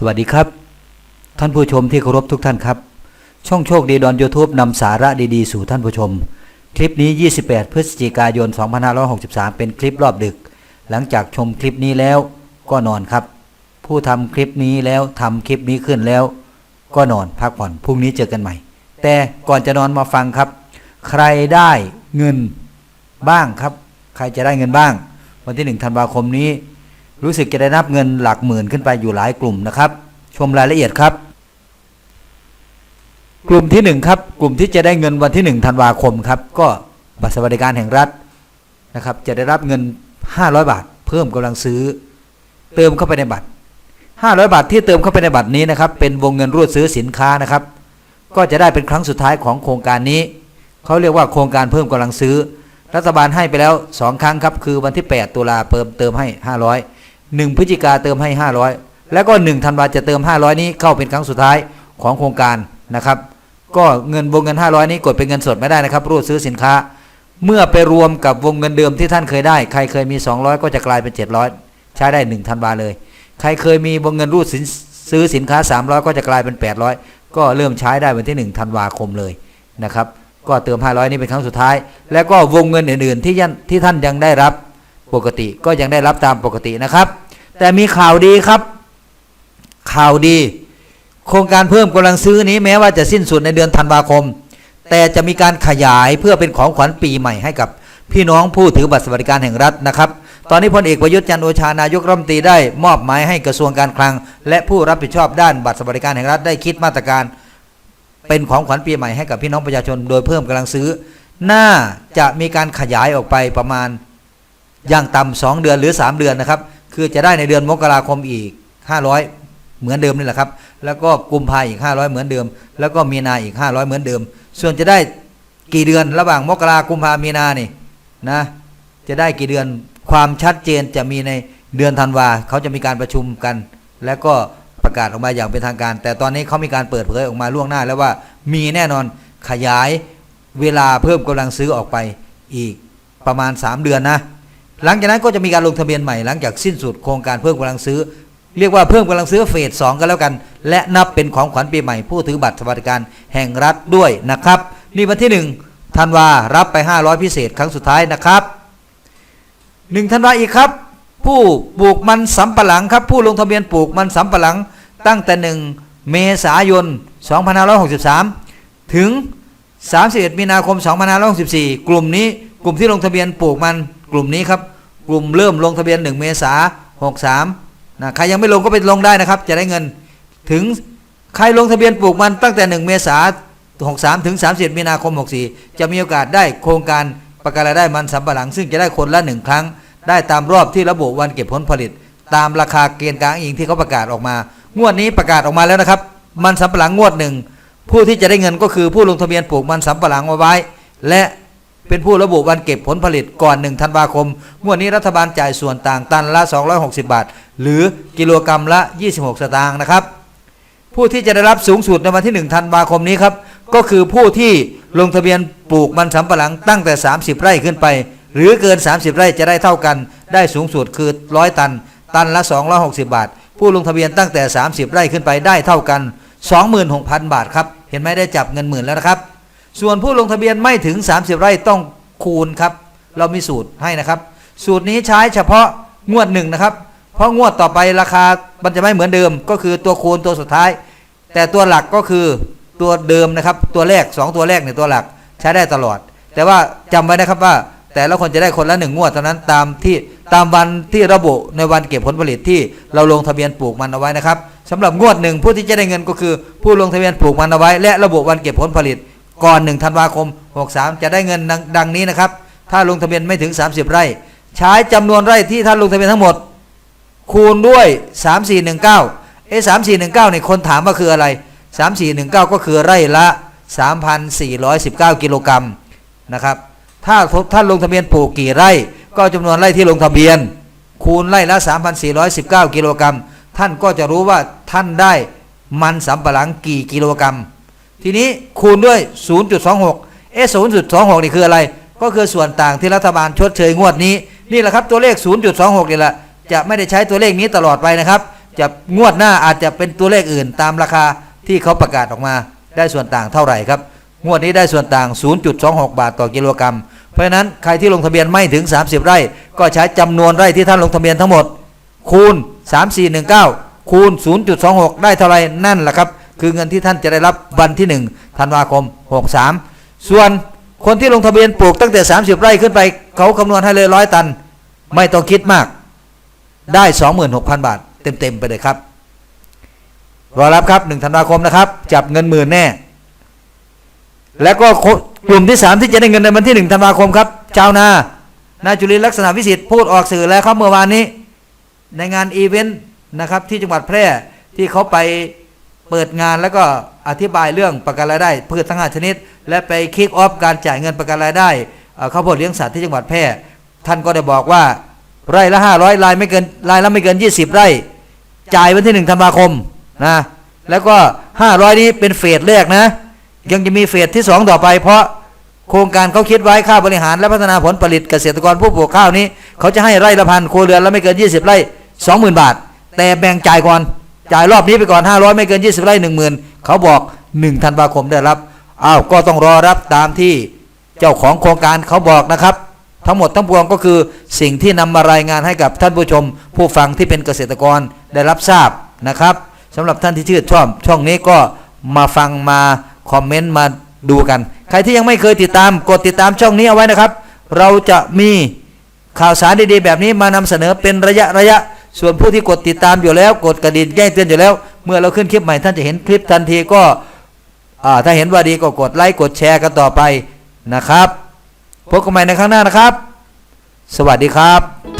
สวัสดีครับ ท่านผู้ชมที่เคารพทุกท่านครับ ช่องโชคดีดอนยูทูบนำสาระดีๆ สู่ท่านผู้ชม คลิปนี้ 28 พฤศจิกายน 2563 เป็นคลิปรอบดึก หลังจากชมคลิปนี้แล้วก็นอนครับ ผู้ทำคลิปนี้แล้วทำคลิปนี้ขึ้นแล้ว ก็นอนพักผ่อนพรุ่งนี้เจอกันใหม่ แต่ก่อนจะนอนมาฟังครับ ใครได้เงินบ้างครับ ใครจะได้เงินบ้าง วันที่1ธันวาคมนี้ รู้สึกจะได้รับเงินหลักหมื่นขึ้นไปอยู่หลายกลุ่มนะครับ ชมรายละเอียดครับ กลุ่มที่1ครับกลุ่มที่จะได้เงินวันที่1ธันวาคมครับก็บัตรสวัสดิการแห่งรัฐนะครับ จะได้รับเงิน 500 บาท เพิ่มกำลังซื้อ เติมเข้าไปในบัตร 500 บาทที่เติมเข้าไปในบัตรนี้นะครับ เป็นวงเงินรูดซื้อสินค้านะครับ ก็จะได้เป็นครั้งสุดท้ายของโครงการนี้เขาเรียกว่าโครงการเพิ่มกำลังซื้อ รัฐบาลให้ไปแล้ว 2 ครั้งครับ คือวันที่ 8 ตุลาเพิ่มเติมให้ 500 1พฤศจิกาเติมให้ 500 แล้วก็1ธันวาจะเติม 500 นี้เข้าเป็นครั้งสุดท้ายของโครงการนะครับ ก็เงินวงเงิน 500 นี้กดเป็นเงินสดไม่ได้นะครับรูดซื้อสินค้า เมื่อไปรวมกับวงเงินเดิมที่ท่านเคยได้ ใครเคยมี 200 ก็จะกลายเป็น 700 ใช้ได้1ธันวาเลย ใครเคยมีวงเงินรูดสินซื้อสินค้า 300 ก็จะกลายเป็น 800 ก็เริ่มใช้ได้วันที่1ธันวาคมเลยนะครับก็เติม 500 นี้เป็นครั้งสุดท้าย แล้วก็วงเงินอื่น ๆ ที่ที่ท่านยังได้รับ ปกติก็ยังได้รับตามปกตินะครับ แต่มีข่าวดีครับ ข่าวดี โครงการเพิ่มกำลังซื้อนี้แม้ว่าจะสิ้นสุดในเดือนธันวาคม แต่จะมีการขยายเพื่อเป็นของขวัญปีใหม่ให้กับพี่น้องผู้ถือบัตรสวัสดิการแห่งรัฐนะครับ ตอนนี้พลเอกประยุทธ์จันโอชานายกรัฐมนตรีได้มอบหมายให้กระทรวงการคลัง และผู้รับผิดชอบด้านบัตรสวัสดิการแห่งรัฐได้คิดมาตรการ เป็นของขวัญปีใหม่ให้กับพี่น้องประชาชน โดยเพิ่มกำลังซื้อ น่าจะมีการขยายออกไปประมาณ อย่างต่ำสองเดือนหรือ 3 เดือนนะครับ คือจะได้ในเดือนมกราคมอีก 500 เหมือนเดิมนี่แหละครับ แล้วก็กุมภาอีก 500 เหมือนเดิม แล้วก็มีนาอีก 500 เหมือนเดิม ส่วนจะได้กี่เดือนระหว่างมกรากุมภามีนานี่นะจะได้กี่เดือนความชัดเจนจะมีในเดือนธันวาเขาจะมีการประชุมกัน แล้วก็ประกาศออกมาอย่างเป็นทางการ แต่ตอนนี้เขามีการเปิดเผยออกมาล่วงหน้าแล้วว่ามีแน่นอนขยายเวลาเพิ่มกำลังซื้อออกไปอีกประมาณ 3 เดือนนะ หลังจากนั้นก็จะมีการลงทะเบียนใหม่หลังจากสิ้นสุดโครงการเพิ่มกำลังซื้อ เรียกว่าเพิ่มกำลังซื้อเฟสสองกันแล้วกัน และนับเป็นของขวัญปีใหม่ผู้ถือบัตรสวัสดิการแห่งรัฐด้วยนะครับนี่วันที่1ธันวารับไป 500 พิเศษครั้งสุดท้ายนะครับหนึ่งธันวาอีกครับ ผู้ปลูกมันสำปะหลังครับ ผู้ลงทะเบียนปลูกมันสำปะหลัง ตั้งแต่หนึ่งเมษายน 2563 ถึง 31 มีนาคม 2564 กลุ่มนี้กลุ่มที่ลงทะเบียนปลูกมัน กลุ่มนี้ครับกลุ่มเริ่มลงทะเบียน 1 เมษา63นะใครยังไม่ลงก็ไปลงได้นะครับ จะได้เงินถึงใครลงทะเบียนปลูกมันตั้งแต่ 1 เมษา63ถึง31มีนาคม 64 จะมีโอกาสได้โครงการประกันรายได้มันสำปะหลัง ซึ่งจะได้คนละหนึ่งครั้ง ได้ตามรอบที่ระบุวันเก็บผลผลิต ตามราคาเกณฑ์กลางอิงที่เขาประกาศออกมา งวดนี้ประกาศออกมาแล้วนะครับ มันสำปะหลังงวดหนึ่งผู้ที่จะได้เงินก็คือผู้ลงทะเบียนปลูกมันสำปะหลังเอาไว้ และ เป็นผู้ระบุวันเก็บผลผลิตก่อน1ธันวาคม งวดนี้รัฐบาลจ่ายส่วนต่างตันละ 260 บาท หรือกิโลกรรัมละ 26 สตางค์นะครับ ผู้ที่จะได้รับสูงสุดในวันที่1ธันวาคมนี้ครับ ก็คือผู้ที่ลงทะเบียนปลูกมันสำปะหลังตั้งแต่ 30 ไร่ขึ้นไป หรือเกิน 30 ไร่จะได้เท่ากัน ได้สูงสุดคือ 100 ตัน ตันละ 260 บาท ผู้ลงทะเบียนตั้งแต่ 30 ไร่ขึ้นไปได้เท่ากัน 26,000 บาทครับ เห็นไหมได้จับเงินหมื่นแล้วนะครับ ส่วนผู้ลงทะเบียนไม่ถึง 30 ไร่ต้องคูณครับ เรามีสูตรให้นะครับ สูตรนี้ใช้เฉพาะงวดหนึ่งนะครับ เพราะงวดต่อไปราคามันจะไม่เหมือนเดิม ก็คือตัวคูณตัวสุดท้าย แต่ตัวหลักก็คือตัวเดิมนะครับ ตัวแรก 2 ตัวแรกเนี่ยตัวหลักใช้ได้ตลอด แต่ว่าจำไว้นะครับว่าแต่ละคนจะได้คนละหนึ่งงวดเท่านั้นตามที่ตามวันที่ระบุในวันเก็บผลผลิตที่เราลงทะเบียนปลูกมันเอาไว้นะครับสำหรับงวดหนึ่งผู้ที่จะได้เงินก็คือ ผู้ลงทะเบียนปลูกมันเอาไว้ และระบุวันเก็บผลผลิต ก่อน1ธันวาคม 63 จะได้เงินดังดังนี้นะครับ ถ้าลงทะเบียนไม่ถึง 30 ไร่ ใช้จำนวนไร่ที่ท่านลงทะเบียนทั้งหมด คูณด้วย 3419 เอ๊ะ3419เนี่ยคนถามว่าคืออะไร 3419 ก็คือไร่ละ 3,419 กิโลกรัมนะครับ ถ้าท่านลงทะเบียนปลูกกี่ไร่ ก็จำนวนไร่ที่ลงทะเบียน คูณไร่ละ 3,419 กิโลกรัมท่านก็จะรู้ว่าท่านได้มันสำปะหลังกี่กิโลกรัม ทีนี้คูณด้วย 0.26 เอ๊ะ0.26 นี่คืออะไร ก็คือส่วนต่างที่รัฐบาลชดเชยงวดนี้ นี่แหละครับตัวเลข 0.26 นี่แหละ จะไม่ได้ใช้ตัวเลขนี้ตลอดไปนะครับ จะงวดหน้าอาจจะเป็นตัวเลขอื่นตามราคาที่เขาประกาศออกมา ได้ส่วนต่างเท่าไหร่ครับ งวดนี้ได้ส่วนต่าง 0.26 บาทต่อกิโลกรัม เพราะฉะนั้นใครที่ลงทะเบียนไม่ถึง 30 ไร่ ก็ใช้จำนวนไร่ที่ท่านลงทะเบียนทั้งหมด คูณ 3419 คูณ 0.26 ได้เท่าไหร่นั่นแหละครับ คือเงินที่ท่านจะได้รับวันที่ 1 ธันวาคม 63 ส่วนคนที่ลงทะเบียนปลูกตั้งแต่ 30 ไร่ขึ้นไป เขาคำนวณให้เลยร้อยตัน ไม่ต้องคิดมาก ได้ 26,000 บาท เต็ม ๆ ไปเลยครับ รอรับครับ 1 ธันวาคมนะครับ จับเงินหมื่นแน่ แล้วก็กลุ่มที่ 3 ที่จะได้เงินในวันที่ 1 ธันวาคมครับชาวนา นายจุลินลักษณะวิสิทธิ์พูดออกสื่อแล้วครับเมื่อวานนี้ ในงานอีเวนต์นะครับที่จังหวัดแพร่ที่เขาไป เปิดงานแล้วก็อธิบายเรื่องประกันรายได้พืชทั้งห้าชนิด และไปคิกออฟการจ่ายเงินประกันรายได้เข้าวโพดเลี้ยงสัตว์ที่จังหวัดแพร่ท่านก็ได้บอกว่าไร่ละ500รายไม่เกินรายละไม่เกิน20ไร่ จ่ายวันที่1ธันวาคมนะแล้วก็500นี้เป็นเฟสแรกนะ ยังจะมีเฟสที่2ต่อไป เพราะโครงการเขาคิดไว้ค่าบริหารและพัฒนาผลผลิตเกษตรกรผู้ปลูกข้าวนี้ เขาจะให้ไร่ละพันครัวเรือนละไม่เกิน20ไร่20,000บาท แต่แบ่งจ่ายก่อน จ่ายรอบนี้ไปก่อน 500 ไม่เกิน 20 ไร่10,000เขาบอก 1 ธันวาคมได้รับอ้าวก็ต้องรอรับตามที่เจ้าของโครงการเขาบอกนะครับ ทั้งหมดทั้งปวงก็คือสิ่งที่นำมารายงานให้กับท่านผู้ชม ผู้ฟังที่เป็นเกษตรกรได้รับทราบนะครับสำหรับท่านที่ชื่นชอบช่องนี้ก็มาฟังมาคอมเมนต์มาดูกัน ใครที่ยังไม่เคยติดตามกดติดตามช่องนี้เอาไว้นะครับ เราจะมีข่าวสารดีๆ แบบนี้มานำเสนอเป็นระยะระยะ ส่วนผู้ที่กดติดตามอยู่แล้ว กดกระดิ่งแจ้งเตือนอยู่แล้ว เมื่อเราขึ้นคลิปใหม่ท่านจะเห็นคลิปทันทีก็ถ้าเห็นว่าดีก็กดไลค์กดแชร์กันต่อไปนะครับพบกันใหม่ในครั้งหน้านะครับ สวัสดีครับ